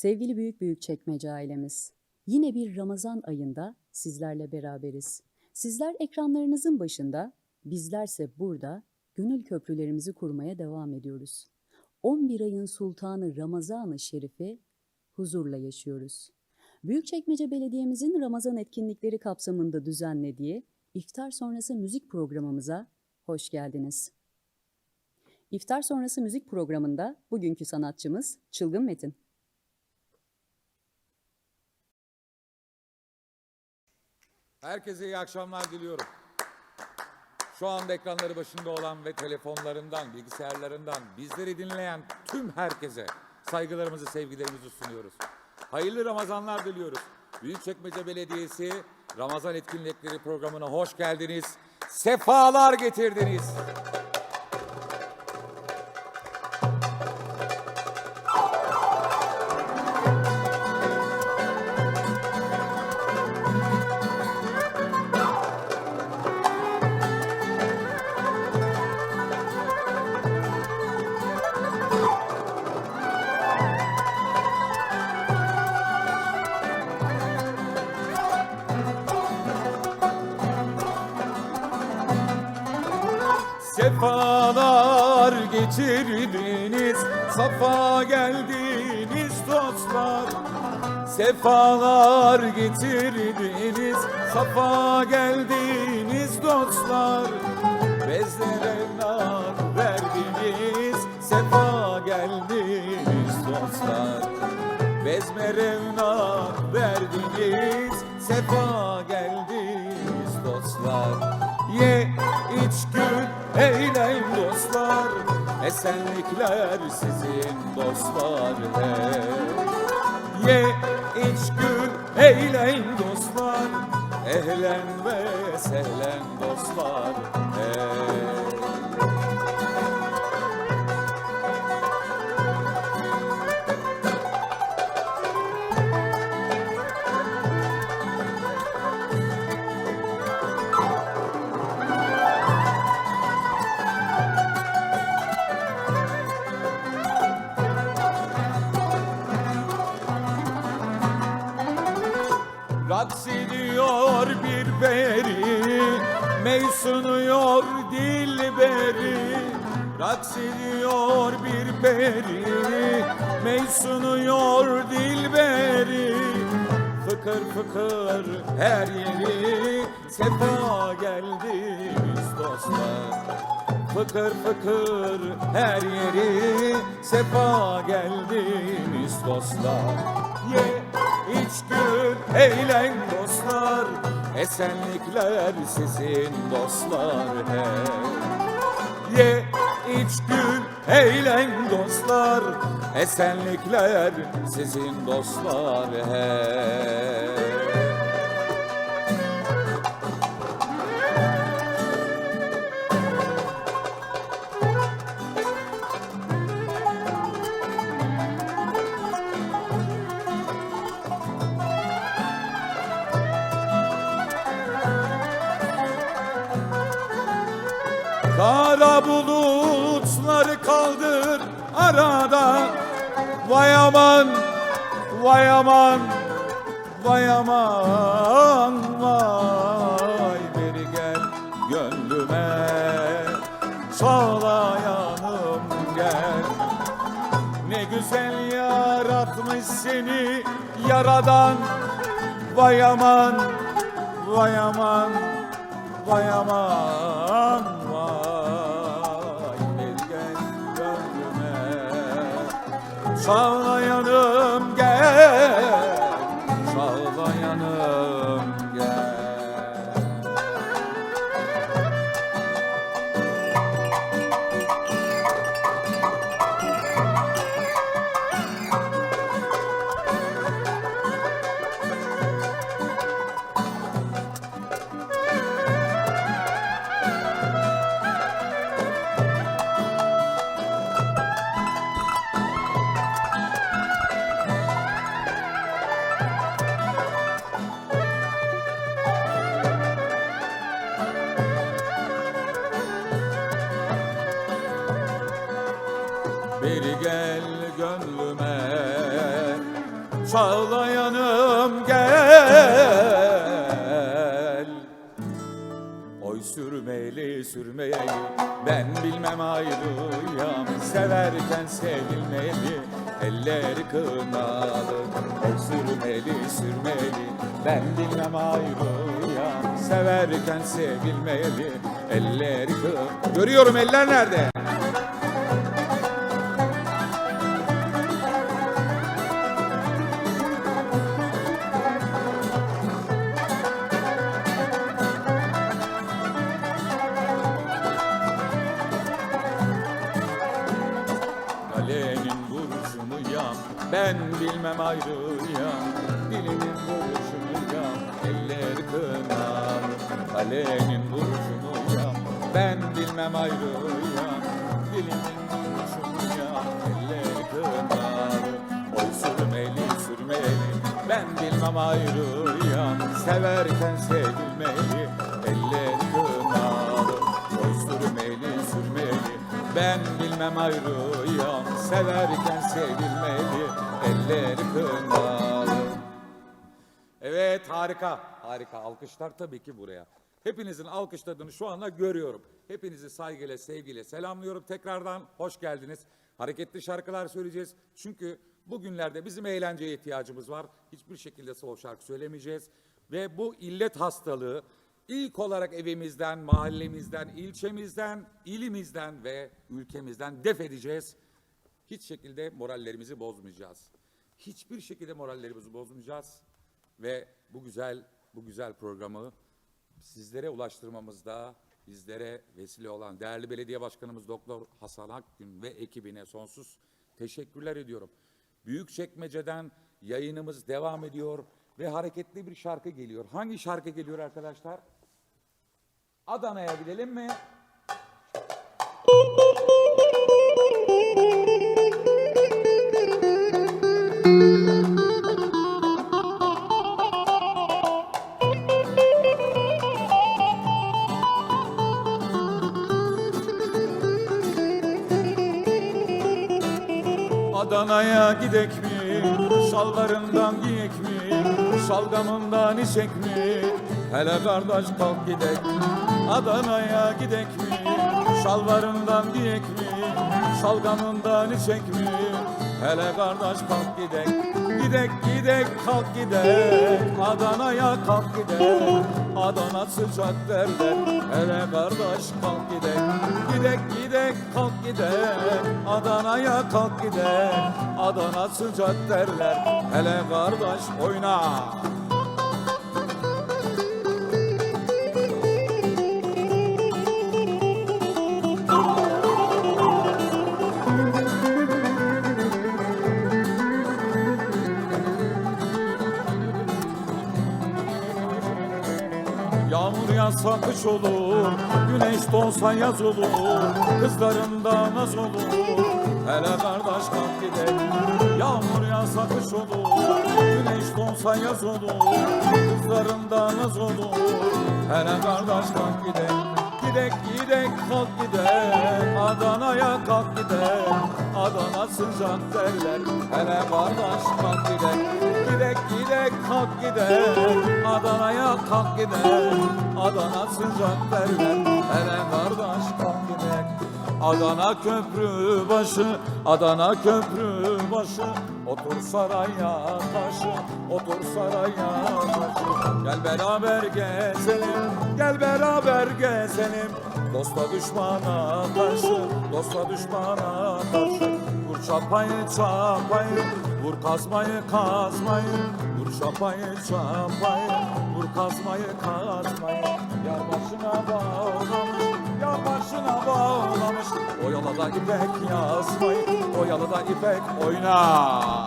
Sevgili Büyük Büyük Çekmece ailemiz, yine bir Ramazan ayında sizlerle beraberiz. Sizler ekranlarınızın başında, bizlerse burada gönül köprülerimizi kurmaya devam ediyoruz. 11 ayın sultanı Ramazan-ı Şerif'i huzurla yaşıyoruz. Büyükçekmece Belediye'mizin Ramazan etkinlikleri kapsamında düzenlediği iftar sonrası müzik programımıza hoş geldiniz. İftar sonrası müzik programında bugünkü sanatçımız Çılgın Metin. Herkese iyi akşamlar diliyorum. Şu anda ekranları başında olan ve telefonlarından, bilgisayarlarından bizleri dinleyen tüm herkese saygılarımızı, sevgilerimizi sunuyoruz. Hayırlı Ramazanlar diliyoruz. Büyükçekmece Belediyesi Ramazan Etkinlikleri programına hoş geldiniz. Sefalar getirdiniz. Sefalar getirdiniz, safa geldiniz dostlar. Sefalar getirdiniz, safa geldiniz dostlar. Bezlere nar verdiniz, sefa geldiniz dostlar. Bezme revnak verdiniz, sefa geldiniz dostlar. Ye iç gül eğlen dostlar, esenlikler sizin dostlar hey. Ye iç gül eğlen dostlar, ehlen ve sehlen dostlar hey. Raks ediyor bir beri Meysunuyor dilberi. Fıkır fıkır her yeri Sefa geldiniz dostlar Fıkır fıkır her yeri Sefa geldiniz dostlar Ye iç gül eğlen dostlar Esenlikler sizin dostlar. Hey Ye iç gül eğlen dostlar. Esenlikler sizin dostlar. Hey Bulutları kaldır arada. Vay aman, vay aman, vay aman, vay Beri gel gönlüme, çağlayanım gel. Ne güzel yaratmış seni yaradan. Vay aman, vay aman, vay aman, Çağlayanım gel, Beri gel gönlüme Çağlayanım gel. Oy sürmeli sürmeyeli Ben bilmem ayrıyam. Severken sevilmeli Elleri kınalı. Oy sürmeli sürmeli Ben bilmem ayrıyam. Severken sevilmeli Elleri kınalı. Görüyorum eller nerede? Ayrıyam Dilimin vuruşunu yan Eller kınar. Kalemin vuruşunu yan Ben bilmem ayrıyam Dilimin vuruşunu yan Eller kınar. Oy sürmeli sürmeli. Ben bilmem ayrıyam Severken sevilmeli. Eller kınar ben bilmem ayrıyam Severken sevilmeli Elleri kınalı Evet harika harika. Alkışlar tabii ki buraya. Hepinizin alkışladığını şu anda görüyorum. Hepinizi saygıyla sevgiyle selamlıyorum. Tekrardan hoş geldiniz. Hareketli şarkılar söyleyeceğiz. Çünkü bugünlerde bizim eğlenceye ihtiyacımız var. Hiçbir şekilde slow şarkı söylemeyeceğiz. Ve bu illet hastalığı İlk olarak evimizden, mahallemizden, ilçemizden, ilimizden ve ülkemizden def edeceğiz. Hiç şekilde morallerimizi bozmayacağız. Hiçbir şekilde morallerimizi bozmayacağız ve bu güzel bu güzel programı sizlere ulaştırmamızda bizlere vesile olan değerli belediye başkanımız Doktor Hasan Akgün ve ekibine sonsuz teşekkürler ediyorum. Büyükçekmece'den yayınımız devam ediyor ve hareketli bir şarkı geliyor. Hangi şarkı geliyor arkadaşlar? Adana'ya gidelim mi? Adana'ya gidek mi? Şalvarından giyek mi? Şalgamından içek mi? Hele kardeş kalk gidek Adana'ya gidek mi? Şalvarından giyek mi? Şalgamından içek mi? Hele kardeş kalk gidek. Gidek gidek kalk gidek. Adana'ya kalk gidek. Adana sıcak derler. Hele kardeş kalk gidek. Gidek gidek kalk gidek. Adana'ya kalk gidek. Adana sıcak derler. Hele kardeş oyna Yağsa kış olur, güneş doğsa yaz olur, kızlarında naz olur. Hele kardeş kalk gidelim. Yağmur yağsa kış olur, güneş doğsa yaz olur, kızlarında naz olur. Hele kardeş kalk gidelim. Gidek gidek kalk gidek Adana'ya kalk gidek Adana sıcak derler Hele kardeş kalk gidek Gidek gidek kalk gidek Adana'ya kalk gidek. Adana sıcak derler. Hele kardeş kalk gidek. Adana köprü başı Adana köprü başı. Otur saraya taşı Otur saraya taşı. Gel beraber gezelim Gel beraber gezelim. Dosta düşmana karşı Dosta düşmana karşı. Vur çapayı çapayı Vur kazmayı kazmayı Vur çapayı çapayı Vur kazmayı kazmayı. Yar başına bağlamış Yar başına bağlamış. O yola da ipek yazmayı O yola ipek oyna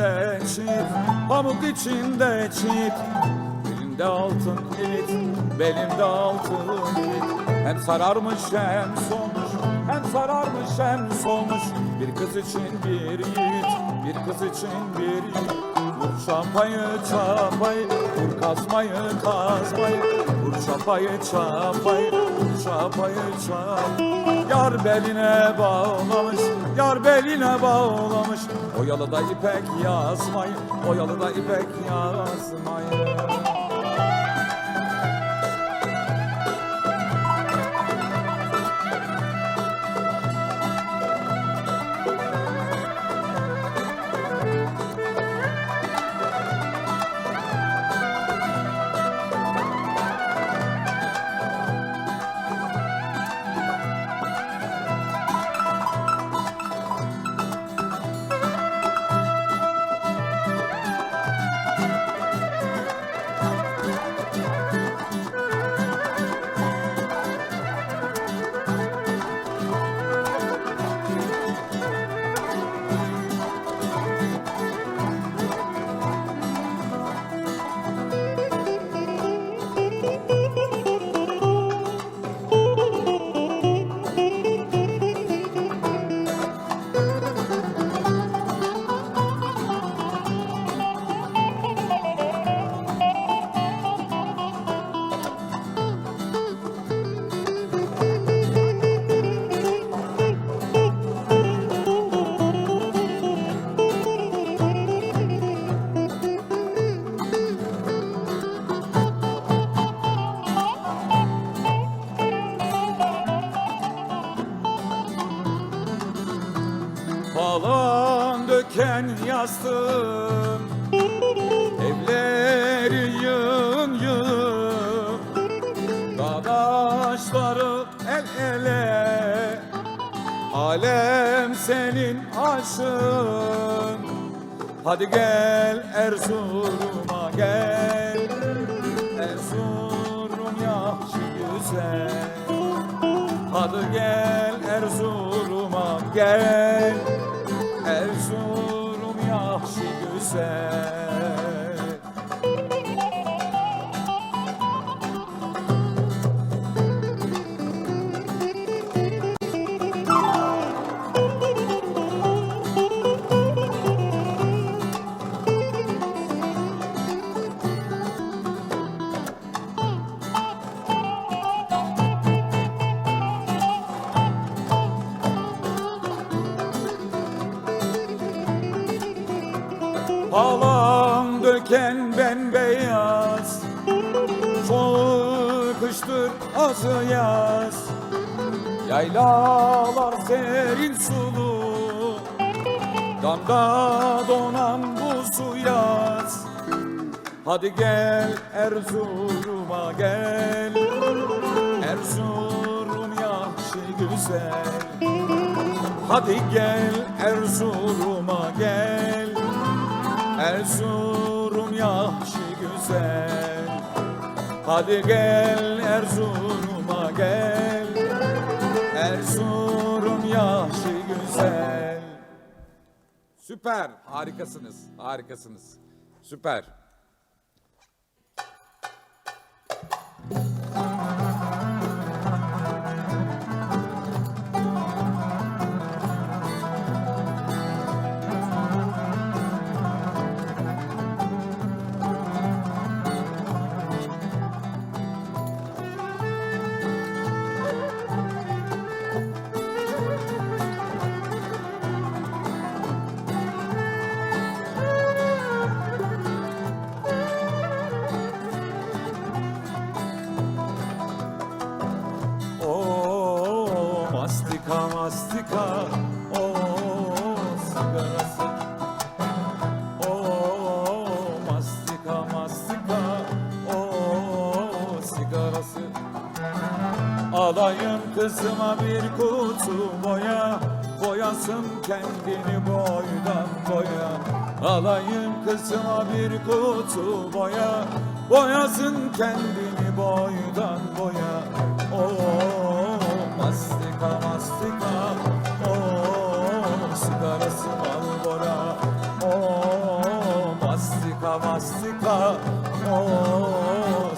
içinde çit, pamuk içinde çit Elinde altın kilit, belimde altın kilit Hem sararmış hem solmuş, hem sararmış hem solmuş. Bir kız için bir yiğit Bir kız için bir yiğit. Vur çapayı çapayı Vur kazmayı kazmayı Vur çapayı çapayı Vur çapayı çapayı. Yar beline bağlamış Yar beline bağlamış. Oyalı da ipek yazmayı Oyalı da ipek yazmayı yastığım Evleri yığın yığın. Dadaşları el ele. Alem senin aşığın Hadi gel Erzurum'a gel. Erzurum yaxşı güzel. Hadi gel Erzurum'a gel said. Döken bembeyaz Soğuk kıştır azı yaz. Yaylalar serin sulu Damda donan buzu yaz. Hadi gel Erzurum'a gel Erzurum yaxşı güzel. Hadi gel Erzurum'a gel Erzurum güzel Hadi gel Erzurum'a gel. Erzurum yaxşı güzel. Süper harikasınız harikasınız. Süper o sigarası O mastika mastika. O sigarası. Alayım kızıma bir kutu boya. Boyasın kendini boydan boya. Alayım kızıma bir kutu boya. Boyasın kendini boydan boya mastika mastika Oo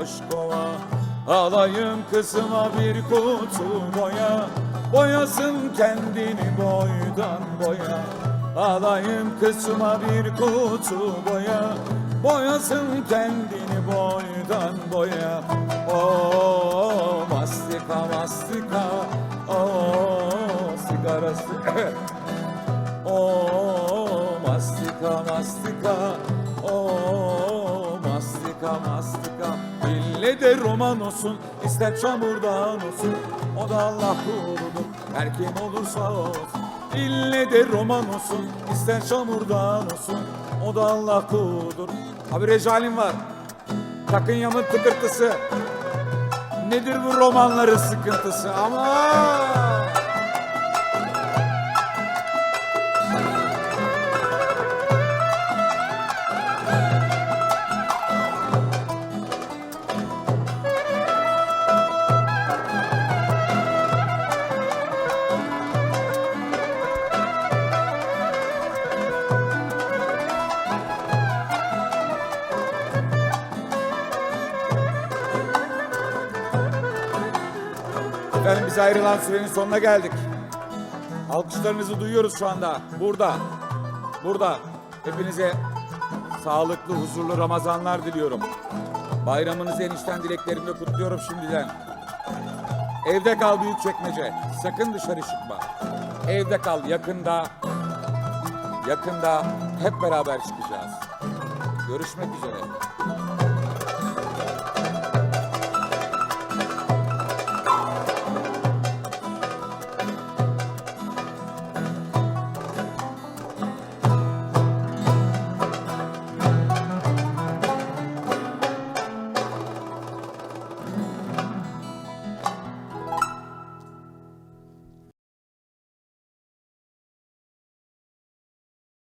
boş kova Alayım kızıma bir kutu boya. Boyasın kendini boydan boya. Alayım kızıma bir kutu boya. Boyasın kendini boydan boya. Oo mastika mastika. Oo sigarası. Oo mastika mastika. Oo mastika mastika İlle de roman olsun ister çamurdan olsun. O da Allah kuludur her kim olursa olsun. İlle de roman olsun ister çamurdan olsun. O da Allah kuludur. Abi recalim var. Takın yamın tıkırtısı. Nedir bu romanların sıkıntısı? Ama Efendim biz ayrılan sürenin sonuna geldik. Alkışlarınızı duyuyoruz şu anda. Burada. Burada. Hepinize sağlıklı, huzurlu Ramazanlar diliyorum. Bayramınızı enişten dileklerimle kutluyorum şimdiden. Evde kal büyük çekmece. Sakın dışarı çıkma. Evde kal. Yakında yakında hep beraber çıkacağız. Görüşmek üzere.